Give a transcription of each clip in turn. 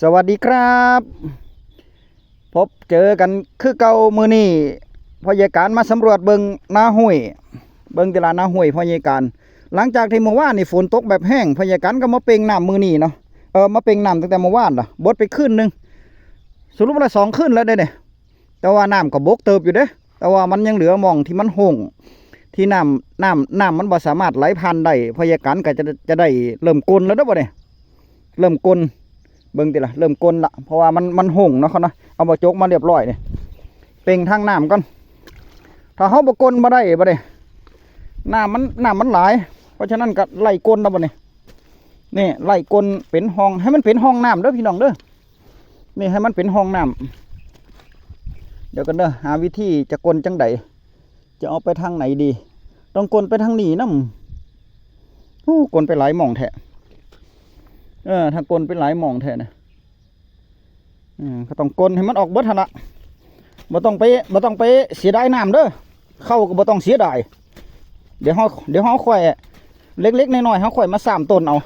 สวัสดีครับ พบเจอกันคือเก่ามือนี่พยาการมาสำรวจเบิงนาห้วยเบิงตลาดนาห้วยพยาการหลังจากที่เมื่อวานนี่ฝนตกแบบแห้งพยาการก็มาเป่งน้ำมือนี่เนาะเออมาเป่งน้ำตั้งแต่เมื่อวานล่ะบดไปขึ้นหนึ่งสรุปว่าสองขึ้นแล้วเด้เนี่ยแต่ว่าน้ำก็บกเติบอยู่เด้แต่ว่ามันยังเหลือมองที่มันหงที่น้ำน้ำน้ำมันบ่สามารถไหลผ่านได้พยาการก็จะจะได้เริ่มกลนแล้วเด้อบ่เนี่ยเริ่มกลน เบิ่งติละเริ่มกลนละเพราะว่ามันมันหงเนาะเขานะเอาบ่จกมาเรียบร้อยเนี่ยเป่งทางน้ำก่อนถ้าเขาบ่กลนมาได้บ่ได้น้ำมันน้ำมันหลาย เพราะฉะนั้นก็ไล่กลนแล้วบ่เนี่ยนี่ไล่กลนเป็นห้องให้มันเป็นห้องน้ำเด้อพี่น้องเด้อนี่ให้มันเป็นห้องน้ำเดี๋ยวกันเด้อหาวิธีจะกลนจังใดจะเอาไปทางไหนดี ต้องกลนไปทางนี้น้ำอู้กลนไปหลายหม่องแท้ เออถ้ากลนเป็นหลายหมองแทนนะอืมก็ต้องกลนให้มันออกเบิดทันละบ่ต้องไปบ่ต้องไปเสียดายน้ำเด้อเข้าก็บ่ต้องเสียดายเดี๋ยวเฮาเดี๋ยวเฮาค่อยเล็กๆน้อยๆเฮาค่อยมาสามต้นเอา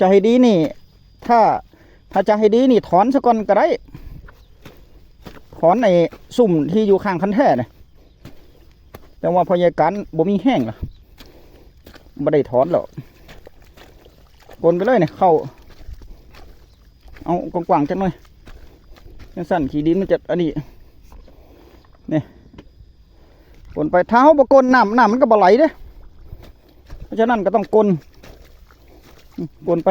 จะให้ดีนี่ ถ้าถ้าจะให้ดีนี่ถอนซะก่อนก็ได้ถอนในซุ่มที่อยู่ข้างคันแท้เนี่ยแต่ว่าพยายกันบ่มีแห้งล่ะบ่ได้ถอนหรอก กลนไปเลยเนี่ยเข้า เอากว้างๆจังหน่อยยังสั่นขี้ดินมันจะอันนี้เนี่ยกลนไปเท้าบกลนน้ำน้ำมันก็บไหลเด้เพราะฉะนั้นก็ต้องกลนกลนไป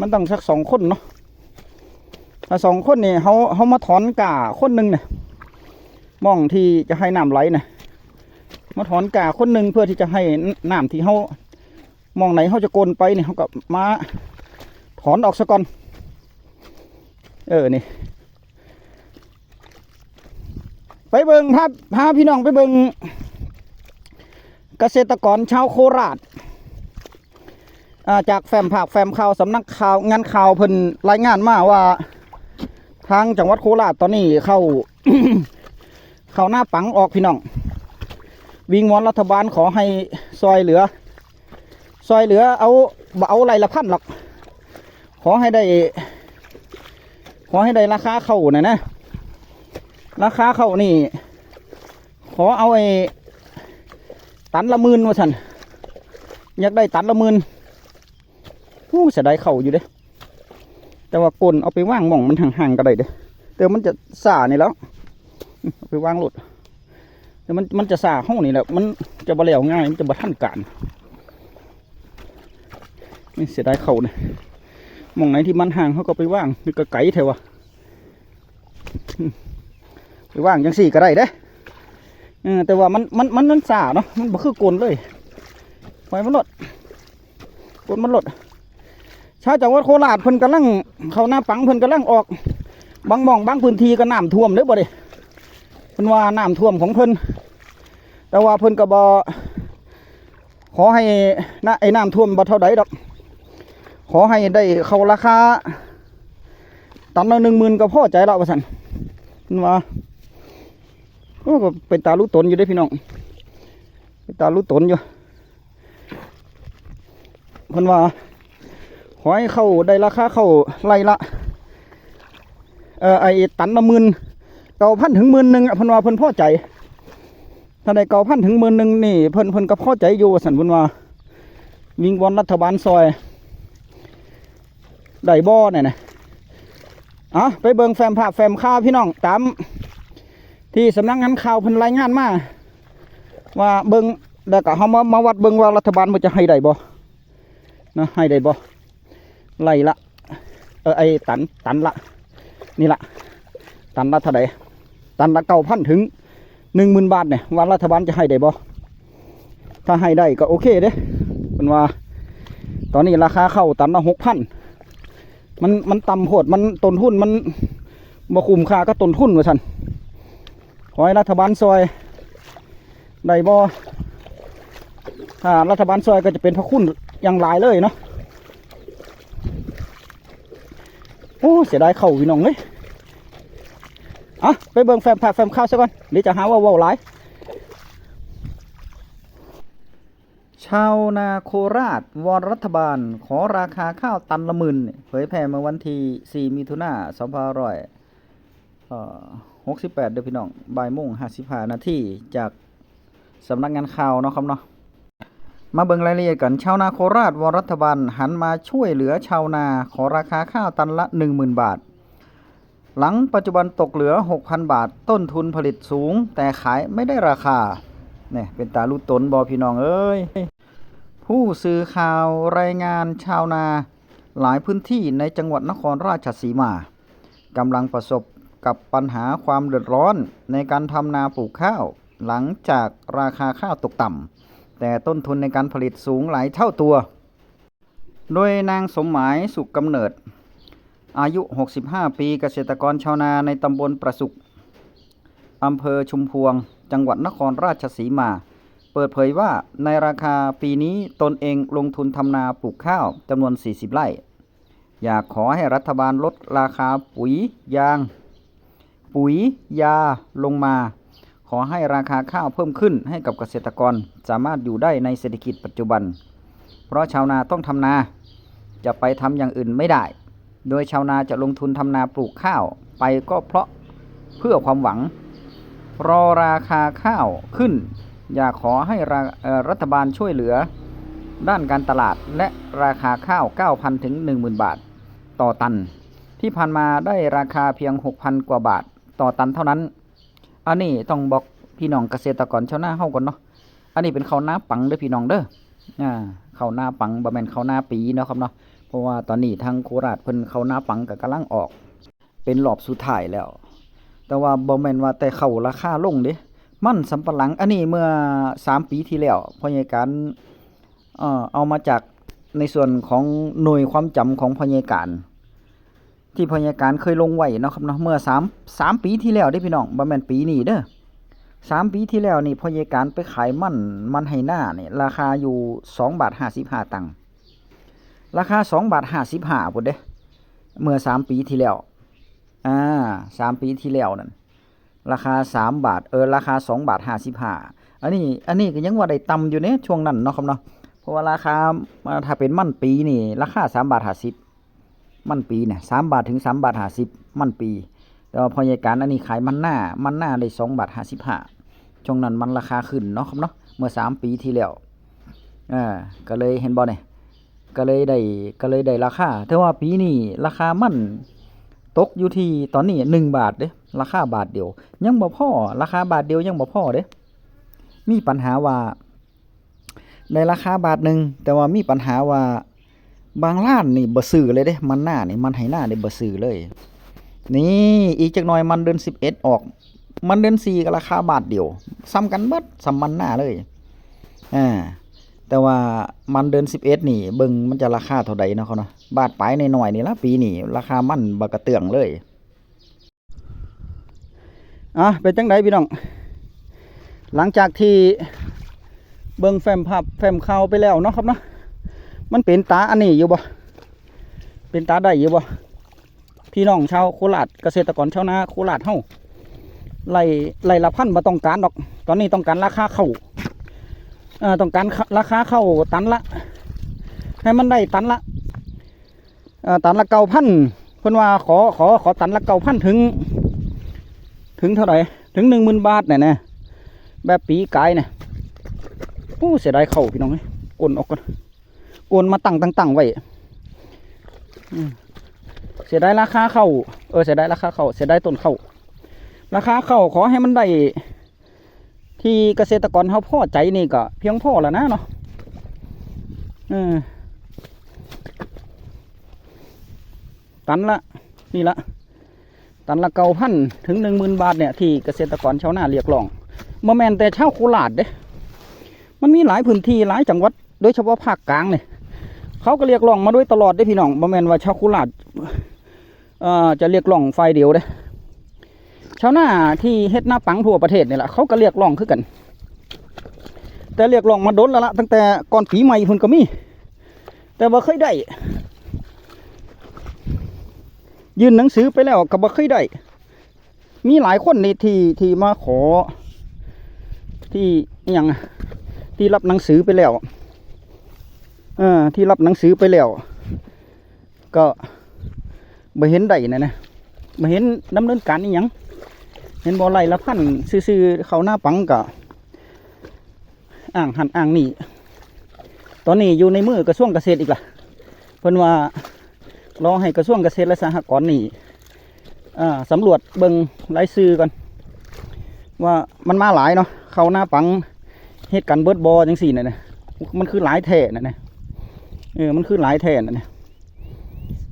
มันต้องสักสองคนเนาะถ้าสองคนนี่เขาเขามาถอนก่าคนหนึ่งเนี่ยมองที่จะให้น้ำไหลเนี่ย มาถอนกาคนหนึ่งเพื่อที่จะให้น้ำที่เขามองไหนเขาจะโกนไปเนี่ยเขาก็มาถอนออกซะก่อน เออนี่ ไปเบิงพาพาพี่น้องไปเบิงเกษตรกรชาวโคราชจากแฟ้มภาคแฟ้มข่าวสำนักข่าวงานข่าวเพิ่นรายงานมาว่าทางจังหวัดโคราชตอนนี้เข้าเข้าหน้าปังออกพี่น้อง วิงวอนรัฐบาลขอให้ซอยเหลือ ซอยเหลือเอาเอาไรละพันหรอก ขอให้ได้ ขอให้ได้ราคาเข้าน่ะนะ ราคาเข้านี่ ขอเอาไอ้ตันละหมื่นว่าสันอยากได้ตันละหมื่นผู้เสียดายเข่าอยู่เด้ แต่ว่ากลนเอาไปว่างหม่องมันห่างๆก็ได้เด้แต่มันจะสานี่แล้วเอาไปว่างหลด แต่มันมันจะสาห้องนี่แหละมันจะบะเหลวง่าย มันจะบะท่านการนี่เสียดายเขาเนี่ยมองไหนที่มันห่างเขาก็ไปว่างนี่ก็ไก่เถอะวะไปว่างจังสี่ก็ได้เด้อแต่ว่ามันมันมันนั่นสาเนาะมันบ่คือโกนเลยไฟมันลดโกนมันลดชาวจังหวัดโคราชเพิ่นกำลังเขาหน้าปังเพิ่นกำลังออกบางหมองบางพื้นที่ก็น้ำท่วมเด้อบ่เด้ พิ่นว่าน้ำท่วมของเพิ่นแต่ว่าเพิ่นก็บ่ขอให้นะไอ้น้ำท่วมบ่เท่าใดดอก ขอให้ได้เข้าราคาตันละหนึ่งหมื่นก็พอใจแล้วว่าซั่นเพิ่นว่าโอ้เป็นตาลูตนอยู่ด้พี่น้องเป็นตาลูตนอยู่เพิ่นว่าขอให้เข้าได้ราคาเข้าไรละเอ่อไอ้ตันละหมื่น เก้าพันถึงหมื่นหนึ่งอะเพิ่นว่าเพิ่นพอใจถ้าได้เก้าพันถึงหมื่นหนึ่งนี่เพิ่นเพิ่นก็พอใจอยู่ว่าสันเพิ่นว่า วิงวอนรัฐบาลซอยได้บ่อเนี่ยนะอะไปเบิ่งแฟมภาพแฟมข่าวพี่น้องตามที่สำนักงานข่าวเพิ่นรายงานมาว่าเบิ่งแล้วก็เฮามามาวัดเบิ่งว่ารัฐบาลมันจะให้ได้บ่นะให้ได้บ่ไล่ละเออไอตันตันละนี่ละตันละเท่าใด ตันละเก้าพันถึงหนึ่งหมื่นบาทเนี่ยว่ารัฐบาลจะให้ได้บ่ถ้าให้ได้ก็โอเคเด้เป็นว่า ตอนนี้ราคาเข้าตันละหกพันมันมันต่ำโหดมันต้นทุนมันบ่คุ้มค่าก็ต้นทุนว่าสันขอให้รัฐบาลซอยได้บ่ถ้ารัฐบาลซอยก็จะเป็นพระคุณอย่างหลายเลยเนาะโอ้เสียดายเข่าพี่น้องเลย อะไปเบิ่งแฟมผักแฟมข้าวซะก่อนเดี๋ยวจะหาว่าเว้าหลายชาวนาโคราชวอนรัฐบาล ขอราคาข้าวตันละหมื่นเผยแพร่เมื่อวันที่4มิถุนายน2568เด้อพี่น้องบ่ายโมง55นาทีจากสำนักงานข่าวเนาะครับเนาะมาเบิ่งรายละเอียดกันชาวนาโคราชวอนรัฐบาลหันมาช่วยเหลือชาวนาขอราคาข้าวตันละ 10,000 บาท หลังปัจจุบันตกเหลือ 6,000 บาท ต้นทุนผลิตสูง แต่ขายไม่ได้ราคาเนี่ยเป็นตาลูกตนบอพี่น้องเอ้ย ผู้สื่อข่าวรายงานชาวนา หลายพื้นที่ในจังหวัดนครราชสีมากำลังประสบกับปัญหาความเดือดร้อนในการทำนาปลูกข้าว หลังจากราคาข้าวตกต่ำแต่ต้นทุนในการผลิตสูงหลายเท่าตัว โดยนางสมหมายสุขกำเนิด อายุ 65 ปีเกษตรกรชาวนาในตำบลประสุขอำเภอชุมพวง จังหวัดนครราชสีมา เปิดเผยว่าในราคาปีนี้ตนเองลงทุนทำนาปลูกข้าวจำนวน 40 ไร่ อยากขอให้รัฐบาลลดราคาปุ๋ยยาง ปุ๋ยยาลงมา ขอให้ราคาข้าวเพิ่มขึ้นให้กับเกษตรกรสามารถอยู่ได้ในเศรษฐกิจปัจจุบัน เพราะชาวนาต้องทำนา จะไปทำอย่างอื่นไม่ได้ โดยชาวนาจะลงทุนทำนาปลูกข้าวไปก็เพราะเพื่อความหวัง รอราคาข้าวขึ้น อยากขอให้รัฐบาลช่วยเหลือ ด้านการตลาดและราคาข้าว 9,000 ถึง 10,000 บาท ต่อตัน ที่ผ่านมาได้ราคาเพียง 6,000 กว่าบาท ต่อตันเท่านั้น อันนี้ต้องบอกพี่น้องเกษตรกรชาวนาเฮาก่อนเนาะอันนี้เป็นข้าวหน้าปังเด้อพี่น้องเด้ออ่าข้าวหน้าปังบ่แม่นข้าวหน้าปีเนาะครับเนาะ เพราะว่าตอนนี้ทางโคราชเพิ่นข้าหน้าปังก็กำลังออก เป็นรอบสุดท้ายแล้ว แต่ว่าบ่แม่นว่าแต่เข้าราคาลงเด้มันสำปะหลัง อันนี้เมื่อ 3 ปีที่แล้วพ่อใหญ่การเอ่อเอามาจากในส่วนของหน่วยความจำของพ่อใหญ่การ ที่พ่อใหญ่การเคยลงไว้เนาะครับเนาะเมื่อ3 3ปีที่แล้วเด้พี่น้องบ่แม่นปีนี้เด้อสามปีที่แล้วนี่พ่อใหญ่การไปขายมันมันให้หน้านี่ราคาอยู่สองบาทห้าสิบห้าตังค์ ราคาสองบาทห้าสิบห้าพุ่นเด้เมื่อสามปีที่แล้ว อ่าสามปีที่แล้วนั่น ราคาสามบาท เออ ราคาสองบาทห้าสิบห้าอันนี้ อันนี้ก็ยังว่าได้ต่ำอยู่เนี่ยช่วงนั้นเนาะครับเนาะ เพราะว่าราคาอ่าถ้าเป็นมันปีนี่ ราคาสามบาทห้าสิบ มันปีเนี่ยสามบาทถึงสามบาทห้าสิบ มันปี แต่ว่าพอใหญ่การอันนี้ขายมันหน้า มันหน้าได้สองบาทห้าสิบห้าช่วงนั้นมันราคาขึ้นเนาะครับเนาะ เมื่อสามปีที่แล้ว อ่า ก็เลยเห็นบ่เนี่ย ก็เลยได้ก็เลยได้ราคาแต่ว่าปีนี้ราคามันตกอยู่ที่ตอนนี้หนึ่งบาทเด้ราคาบาทเดียว ยังบ่พอราคาบาทเดียวยังบ่พอเด้ มีปัญหาว่าได้ราคาบาทหนึ่งแต่ว่ามีปัญหาว่าบางร้านนี่บ่ซื้อเลยเด้ มันหน้านี่มันให้หน้านี่บ่ซื้อเลย นี่อีกจักหน่อยมันเดือนสิบเอ็ดออก มันเดือนสี่ก็ราคาบาทเดียวซ้ำกันเบิดซ้ำมันหน้าเลยอ่า แต่ว่ามันเดือนสิบเอ็ดนี่เบิ่งมันจะราคาเท่าใดเนาะเขาเนาะบาทปลายในหน่อยนี่ละปีนี่ราคามันบกระเตืองเลยอะเป็นจังไดพี่น้อง หลังจากที่เบิ่งแฟมภาพแฟ้มข่าวไปแล้วเนาะครับเนาะมันเป็นตาอันนี้อยู่บ่เป็นตาได้อยู่บ่พี่น้องชาวโคราชเกษตรกรชาวนาโคราชเฮาไล่ไล่ละพันบ่ต้องการดอก ตอนนี้ต้องการราคาเข้า ต้องการราคาเข้าตันละ ให้มันได้ตันละเอ่อตันละเก้าพันเพิ่นว่าขอขอขอตันละเก้าพันถึง ถึงเท่าไหร่ถึงหนึ่งหมื่นบาทเนี่ยนะแบบปีกายเนี่ยโอ้เสียดายเข้าพี่น้องเอ้ยโอนออกก่อนโอนมาตั้งตั้งตั้งไว้เสียดายราคาเข้าเออเสียดายราคาเข้าเสียดายต้นเข้าราคาเข้าขอให้มันได้ ที่เกษตรกรเขาพอใจนี่ก็เพียงพอแล้วนะเนาะเออตันละนี่ละตันละเก้าพันถึงหนึ่งหมื่นบาทเนี่ยที่เกษตรกรชาวนาเรียกร้องมาแมนแต่ชาวโคราชเด้ มันมีหลายพื้นที่หลายจังหวัดโดยเฉพาะภาคกลางเนี่ยเขาก็เรียกร้องมาโดยตลอดได้พี่น้องบ่แมนว่าชาวโคราชเอ่อจะเรียกร้องฝ่ายเดียวเด้ ชาวนาที่เฮ็ดหน้าปังทั่วประเทศนี่แหละเขาก็เรียกร้องคือกัน แต่เรียกร้องมาโดนแล้วละตั้งแต่ก่อนปีใหม่พิ่นก็มี แต่บ่เคยได้ยื่นหนังสือไปแล้วก็บ่เคยได้มีหลายคนนี่ที่ที่มาขอ ที่อหยังที่รับหนังสือไปแล้วเออที่รับหนังสือไปแล้ว ก็บ่เห็นได้นะนะบ่เห็นดำเนินการอีหยัง เห็นบ่ไรละพันซื่อๆเขาหน้าปังกะอ่างหันอ่างนี่ตอนนี้อยู่ในมือกระทรวงเกษตรอีกล่ะเพิ่นว่ารอให้กระทรวงเกษตรและสหกรณ์นี่อ่าสำรวจเบิงรายชื่อก่อนว่ามันมาหลายเนาะเขาหน้าปังเหตุการณ์เบิดบอจังสี่น่ะนะมันคือหลายแท่น่ะนะเออมันคือหลายแท่น่ะนะ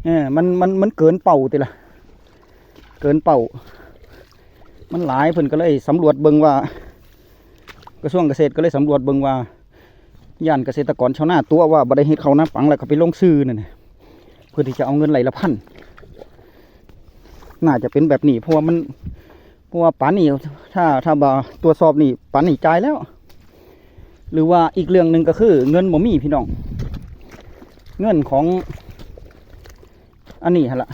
เออมันมันมันเกินเป่าติละเกินเป่า มันหลายเพิ่นก็เลยสำรวจเบิ่งว่า กระทรวงเกษตรก็เลยสำรวจเบิ่งว่าย่านเกษตรกรชาวนาตัวว่าบ่ไดเฮ็ดเขานาปังแล้วก็ไปลงซื้อนั่นน่ะเพื่อที่จะเอาเงินไหลละพันน่าจะเป็นแบบนี้เพราะว่ามันเพราะว่าป่านนี้ถ้าถ้าบ่ตรวจสอบนี่ป่านนี้จ่ายแล้ว หรือว่าอีกเรื่องหนึ่งก็คือ เงินบ่มีพี่น้อง เงินของ อันนี้ฮะละ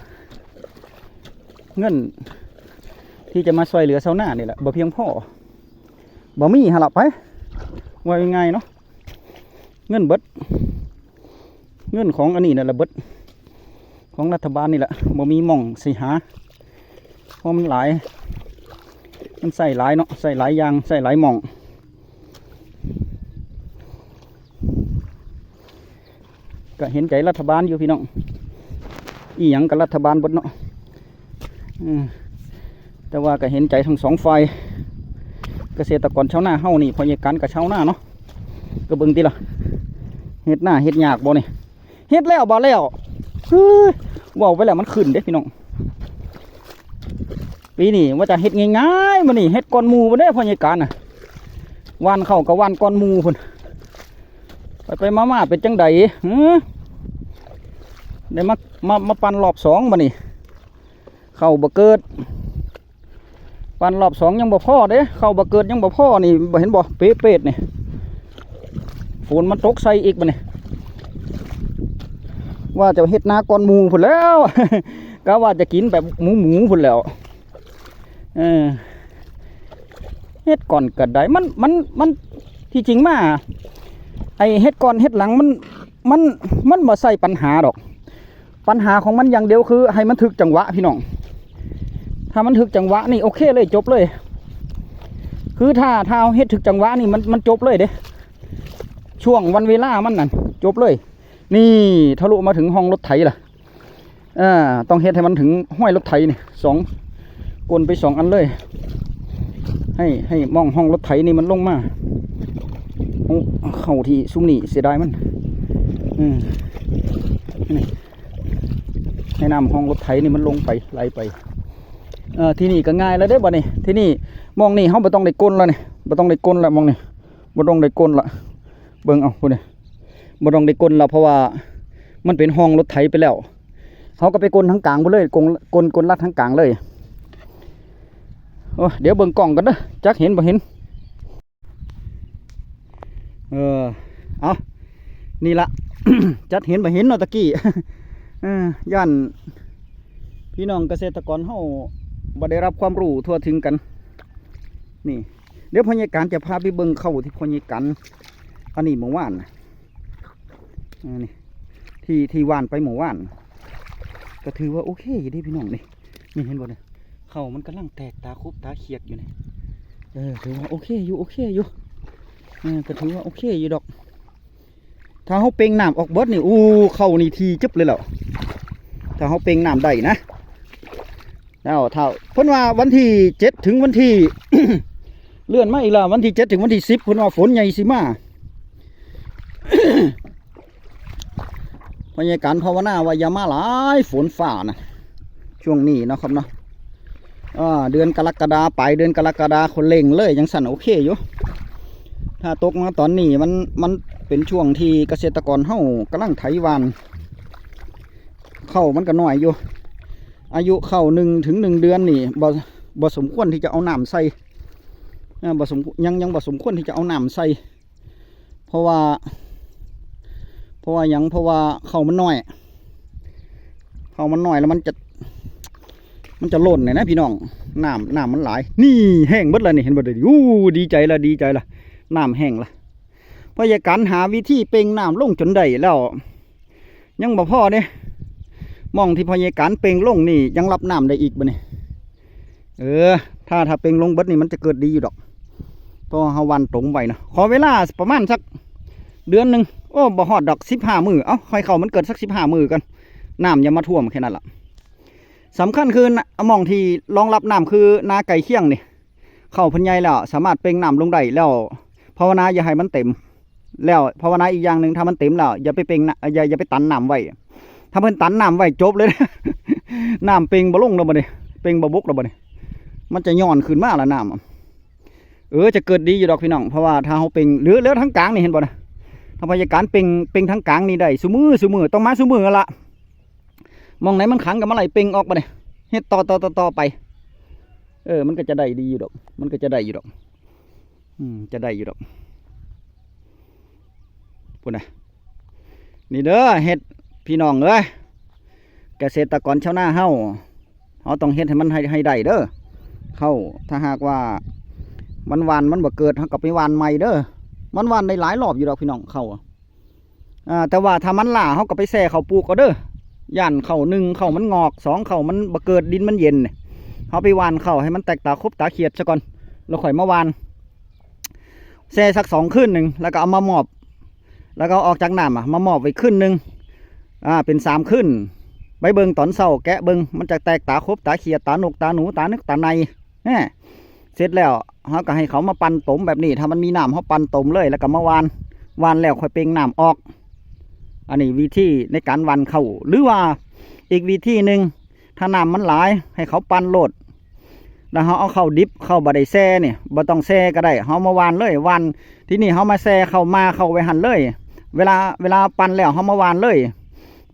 เงิน ที่จะมาช่วยเหลือชาวนานี่แหละบ่เพียงพอบ่มีฮะละไปว่ายังไงเนาะเงินเบิดเงินของอันนี้นั่นแหละเบิดของรัฐบาลนี่แหละบ่มีม่องสิหาเพราะมันหลายมันใส่หลายเนาะใส่หลายอย่างใส่หลายม่องก็เห็นใจรัฐบาลอยู่พี่น้องอีหยังกับรัฐบาลบดเนาะอืม แต่ว่าก็เห็นใจทั้งสองฝ่ายเกษตรกรชาวนาเฮานี่พอยกันกับชาวนาเนาะก็เบิ่งติล่ะเฮ็ดหน้าเฮ็ดยากบ่นี่เฮ็ดแล้วบ่แล้วเฮ้ยว้าไปแล้วมันขึ้นเด้พี่น้องปีนี้ว่าจะเฮ็ดง่ายๆมานี่เฮ็ดก้อนหมูบ่ได้พอยการน่ะวานเข้ากับวานก้อนหมูพุ่นไปไปๆมาเป็นจังใดหือได้มามามาปั่นรอบสองมานี่เข้าบะเกิด ปันรอบสองยังบ่พ่อเด้เข้าบะเกิดยังบ่พ่อนี่บ่เห็นบ่เป๊ะเป๊ดนี่ฝนมันตกใส่อีกมานี่ว่าจะเฮ็ดนาก่อนหมูพุ่นแล้วก็ว่าจะกินแบบหมูหมูพุ่นแล้วเออเฮ็ดก่อนก็ได้มันมันมันที่จริงมาไอเฮ็ดก่อนเฮ็ดหลังมันมันมันบ่ใส่ปัญหาดอก ปัญหาของมันอย่างเดียวคือ ให้มันถึกจังหวะพี่น้อง ถ้ามันถึกจังหวะนี่โอเคเลยจบเลย คือถ้าถ้าเฮ็ดถึกจังหวะนี่มันมันจบเลยเด้ช่วงวันเวลามันนั่นจบเลย นี่ทะลุมาถึงห้องรถไถล่ะอ่าต้องเฮ็ดให้มันถึงห้อยรถไถนี่สองกลนไปสองอันเลย ให้ให้มองห้องรถไถนี่มันลงมาเอาเข้าที่ซุ้มนี่เสียดายมัน อืมให้นำห้องรถไถนี่มันลงไปไหลไป เอ่อที่นี่ก็ง่ายแล้วเด้บ่นี่ที่นี่มองนี่เฮาบ่ต้องได้ก้นแล้วนี่บ่ต้องได้ก้นแล้วมองนี่บ่ต้องได้ก้นละเบิ่งเอาพุ่นนี่บ่ต้องได้ก้นแล้วเพราะว่ามันเป็นห้องรถไถไปแล้วเฮาก็ไปก้นทั้งกลางไปเลยกงก้นก้นลัดทั้งกลางเลยโอ้เดี๋ยวเบิ่งกล้องกันเด้อจักเห็นบ่เห็นเออเอานี่ละ จัดเห็นบ่เห็นเนาะตะกี้เออย่านพี่น้องเกษตรกรเฮา บ่ได้รับความรู้ทั่วถึงกัน นี่ เดี๋ยวพญาการจะพาไปเบิ่งเข้าที่พญาการอันนี้เมื่อวานน่ะอันนี้ที่ที่วานไปเมื่อวาน ก็ถือว่าโอเคอยู่ดิพี่น้องนี่นี่เห็นบ่เนี่ยเขามันกำลังแตกตาคุบตาเขียดอยู่นี่เออถือว่าโอเคอยู่โอเคอยู่เออก็ถือว่าโอเคอยู่ดอก ถ้าเขาเป่งน้ำออกเบิดนี่อู้เข้านี่ทีจึบเลยแหล้วถ้าเขาเป่งน้ำได้นะ แล้วเท่าเพิ่นว่าวันที่เจ็ดถึงวันที่ เลื่อนมาอีกแล้ววันที่เจ็ดถึงวันที่สิบเพิ่นว่าฝนใหญ่สิมาพยาการภาวนาว่าอย่ามาหลายฝนฝ่านะช่วงนี้นะครับเนาะเดือนกรกฎาไปเดือนกรกฎาคนเล่งเลยยังสั่นโอเคอยู่ถ้าตกมาตอนนี้มันมันเป็นช่วงที่เกษตรกรเฮากำลังไถวานเข้ามันก็น้อยอยู่ อายุเข้าหนึ่งถึงหนึ่งเดือนนี่บ่บ่สมควรที่จะเอาน้ำใส่บ่สมยังยังบ่สมควรที่จะเอาน้ำใส่ เพราะว่า เพราะว่ายังเพราะว่าเข้ามันน้อยเข้ามันน้อยแล้วมันจะ มันจะหล่นเนี่ยนะพี่น้องน้ำน้ำมันหลาย นี่แห้งบดเลยนี่เห็นบ่เด้ออู้ดีใจละดีใจละน้ำแห้งละพยาการหาวิธีเป่งน้ำลงจนได้แล้ว ยังบ่พอเด้ห มองที่พยาการเป่งลงนี่ยังรับน้ำได้อีกบ่นี่เออ ถ้าถ้าเป่งลงเบิดนี่มันจะเกิดดีอยู่ดอกเพราะเฮาวันตรงไว้นะขอเวลาประมาณสักเดือนหนึ่งโอ้บ่ฮอดดอก15มื้อเอ้าคอยเข้ามันเกิดสัก15มื้อกันน้ำอย่ามาท่วมแค่นั้นล่ะสำคัญคือน่ะหมองที่รองรับน้ำคือนาไก่เคียงนี่เข้าพันใหญ่แล้ว สามารถเป่งน้ำลงได้แล้วภาวนาอย่าให้มันเต็ม แล้วภาวนาอีกอย่างหนึ่งถ้ามันเต็มแล้วอย่าไปเป่งนะอย่าอย่าไปตันน้ำไว้ ถ้าเพิ่นตันน้ำไว้จบเลยนะน้ำเป่งบ่ลงแล้วบ่นี่เป่งบ่บกแล้วบ่นี่มันจะย้อนขึ้นมาแล้วน้ำเออจะเกิดดีอยู่ดอกพี่น้องเพราะว่าถ้าเฮาเป่งหรือเลือทั้งกลางนี่เห็นบ่นะถ้าพยาการเป่งเป่งทั้งกลางนี่ได้ซุมือซุมือต้องมาซุมือละมองไหนมันขังกับมาไหลเป่งออกบ่เนี่ยเฮ็ดต่อต่อต่อต่อไป เออ มันก็จะได้ดีอยู่ดอก มันก็จะได้อยู่ดอก อืมจะได้อยู่ดอกพูดนะนี่เด้อเฮ็ด พี่น้องเอ้ยเกษตรกรชาวนาเฮาเฮาต้องเฮ็ดให้มันให้ให้ได้เด้อเข้าถ้าหากว่ามันวานมันบ่เกิดเฮาก็ไปวานใหม่เด้อมันวานได้หลายรอบอยู่ดอกพี่น้องเข้าอ่าแต่ว่าถ้ามันหล่าเฮาก็ไปแซ่เขาปลูกก็เด้อย่านเข้าหนึ่งเข้ามันงอกสองเข้ามันบ่เกิดดินมันเย็นเนี่ยเอาไปวานเข้าให้มันแตกตาคบตาเขียดซะก่อนแล้วค่อยมาวานแช่สักสองขึ้นหนึ่งแล้วก็เอามาหมอบ แล้วก็ออกจากน้ำอะมาหมอบไว้ขึ้นหนึ่ง อ่าเป็นสามขึ้นไปเบิงตอนเศร้าแกะเบิงมันจะแตกตาคบตาเขียดตาหนกตาหนูตานึกตาในแน่เสร็จแล้วเขาก็ให้เขามาปั่นตมแบบนี้ ถ้ามันมีน้ำเขาปั่นตมเลยแล้วก็มาวานวานแล้วค่อยเปล่งน้ำออก อันนี้วิธีในการวานเข้าหรือว่าอีกวิธีหนึ่งถ้าน้ำมันหลายให้เขาปั่นโลดแล้วเขาเอาเข้าดิบเข้าบะได้แซ่เนี่ยบ่ต้องแซ่ก็ได้เขามาวานเลยวานที่นี่เขามาแซ่เข้ามาเข้าไว้หันเลย เวลาเวลาปั่นแล้วเขามาวานเลย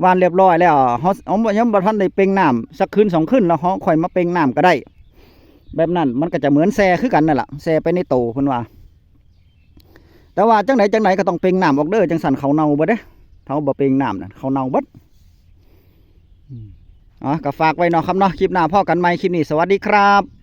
วานเรียบร้อยแล้วเขาเอายังบ่ทันได้เป่งน้ำสักคืนสองคืนแล้วเขาค่อยมาเป่งน้ำก็ได้ แบบนั้นมันก็จะเหมือนแซ่คือกันนั่นแหละแซ่ไปในโตเพิ่นว่า แต่ว่าจังไหนจังไหนก็ต้องเป่งน้ำออกเด้อจังสันเขาเน่าบ่เด้เขาบ่เป่งน้ำน่ะเขาเน่าเบิดอ๋อก็ฝากไว้เนาะครับเนาะคลิปหน้าพ่อกันใหม่คลิปนี้สวัสดีครับ